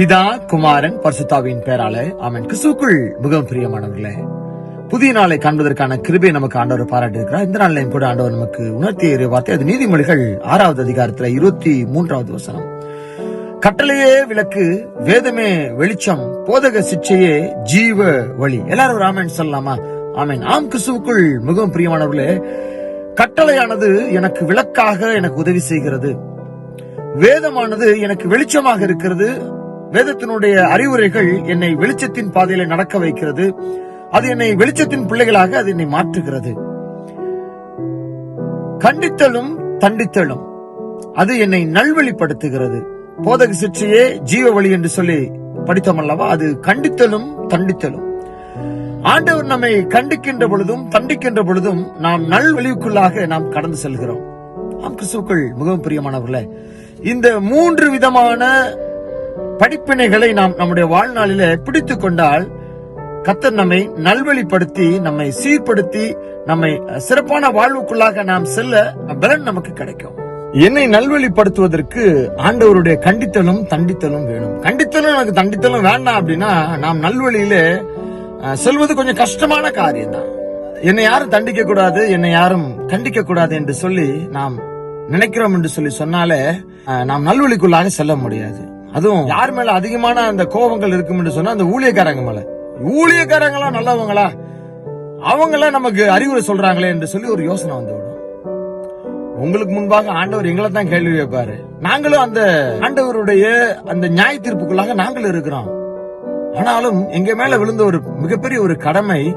பிதா குமாரன் பரிசுத்தாவின் பேரால அவன் கிறிஸ்துவுக்குள் மிகவும் பிரியமானவர்களே புதிய நாளை காண்பதற்கான கிருபை நமக்கு ஆண்டவர் பாராட்டி இருக்கிறார் இந்த நாளிலையும் கூட ஆண்டவர் நமக்கு உணர்த்திய வார்த்தை அது நீதிமொழிகள் ஆறாவது அதிகாரத்துல இருபத்தி மூன்றாவது வசனம். கட்டளையே விளக்கு வேதமே வெளிச்சம் போதக சிச்சையே ஜீவ வழி. எல்லாரும் ராமன் சொல்லலாமா? ஆமென். ஆம் கிறிஸ்துவுக்குள் மிகவும் பிரியமானவர்களே கட்டளையானது எனக்கு விளக்காக எனக்கு உதவி செய்கிறது. வேதமானது எனக்கு வெளிச்சமாக இருக்கிறது. வேதத்தினுடைய அறிவுரைகள் என்னை வெளிச்சத்தின் பாதையில நடக்க வைக்கிறது. அது என்னை வெளிச்சத்தின் பிள்ளைகளாக அது என்னை மாற்றுகிறது. கண்டித்தலும் தண்டித்தலும் அது என்னை நல்வழிப்படுத்துகிறது. போதக சிற்றையே ஜீவ வழி என்று சொல்லி படித்தோம் அல்லவா அது கண்டித்தலும் தண்டித்தலும். ஆண்டவர் நம்மை கண்டிக்கின்ற பொழுதும் தண்டிக்கின்ற பொழுதும் நாம் நல்வழிவுக்குள்ளாக நாம் கடந்து செல்கிறோம். ஆம் மிகவும் பிரியமானவர்களே இந்த மூன்று விதமான படிப்பினைகளை நாம் நம்முடைய வாழ்நாளில பிடித்து கொண்டால் கத்தர் நம்மை நல்வழிப்படுத்தி நம்மை சீர்படுத்தி நம்மை சிறப்பான வாழ்வுக்குள்ளாக நாம் செல்ல பலன் நமக்கு கிடைக்கும். என்னை நல்வழிப்படுத்துவதற்கு ஆண்டவருடைய கண்டித்தலும் தண்டித்தலும் வேணும். கண்டித்தலும் எனக்கு தண்டித்தலும் வேண்டாம் அப்படின்னா நாம் நல்வழியில செல்வது கொஞ்சம் கஷ்டமான காரியம் தான் என்னை யாரும் தண்டிக்க கூடாது என்னை யாரும் கண்டிக்க கூடாது என்று சொல்லி நாம் நினைக்கிறோம் என்று சொல்லி சொன்னாலே நாம் நல்வழிக்குள்ளாக செல்ல முடியாது. அதுவும் யார் மேல அதிகமான அந்த கோபங்கள் இருக்கும் என்று சொன்னா அந்த ஊழியக்காரங்க மேல. ஊழியக்காரங்களா நல்லவங்களா? அவங்களாம் நமக்கு அறிவுரை சொல்றாங்களே என்று சொல்லி ஒரு யோசனை வந்து விடும். உங்களுக்கு முன்பாக ஆண்டவர் எங்களை தான் கேள்வி வைப்பாரு நாங்களும் அந்த ஆண்டவருடைய அந்த நியாய தீர்ப்புக்குள்ளாக நாங்களும் இருக்கிறோம். ஆனாலும் எங்க மேல விழுந்த ஒரு மிகப்பெரிய ஒரு கடமை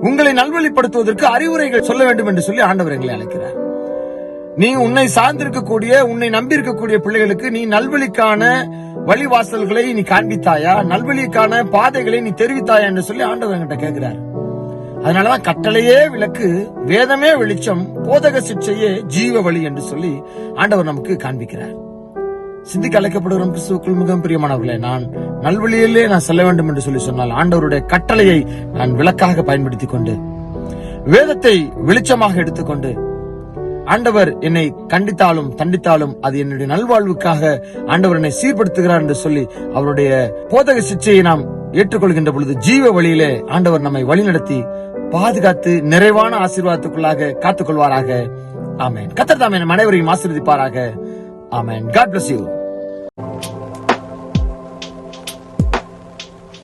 உங்களை நல்வழிப்படுத்துவதற்கு அறிவுரைகள் சொல்ல வேண்டும் என்று சொல்லி ஆண்டவர் எங்களை அழைக்கிறார். நீ உன்னை சார்ந்திருக்கக்கூடிய உன்னை நம்பி இருக்கக்கூடிய பிள்ளைகளுக்கு நீ நல்வழிக்கான வழிவாசல்களை நீ காண்பித்தாயா? நல்வழிக்கான பாதைகளை நீ தெரிவித்தாயா என்று சொல்லி ஆண்டவர் என்கிட்ட கேட்கிறார். அதனாலதான் கட்டளையே விளக்கு வேதமே வெளிச்சம் போதக சிக்ஷையே ஜீவ வழி என்று சொல்லி ஆண்டவர் நமக்கு காண்பிக்கிறார். சிந்திக்க அழைக்கப்படுகிறோம் கிறிஸ்துவுக்குள் மிகவும் பிரியமானவர்களே நான் நல்வழியிலே நான் செல்ல வேண்டும் என்று சொல்லி சொன்னால் ஆண்டவருடைய கட்டளையை நான் விளக்காக பயன்படுத்திக் கொண்டு வேதத்தை வெளிச்சமாக எடுத்துக்கொண்டு ஆண்டவர் என்னை கண்டித்தாலும் தண்டித்தாலும் அது என்னுடைய நல்வாழ்வுக்காக ஆண்டவர் என்னை சீர்படுத்துகிறார் என்று சொல்லி அவருடைய போதக சிச்சையை நாம் ஏற்றுக்கொள்கின்ற பொழுது ஜீவ வழியிலே ஆண்டவர் நம்மை வழிநடத்தி பாதுகாத்து நிறைவான ஆசீர்வாதத்துக்குள்ளாக காத்துக்கொள்வாராக. ஆமேன். கத்தர் தாமே அனைவரையும் ஆசீர்வதிப்பாராக. ஆமேன். God bless you.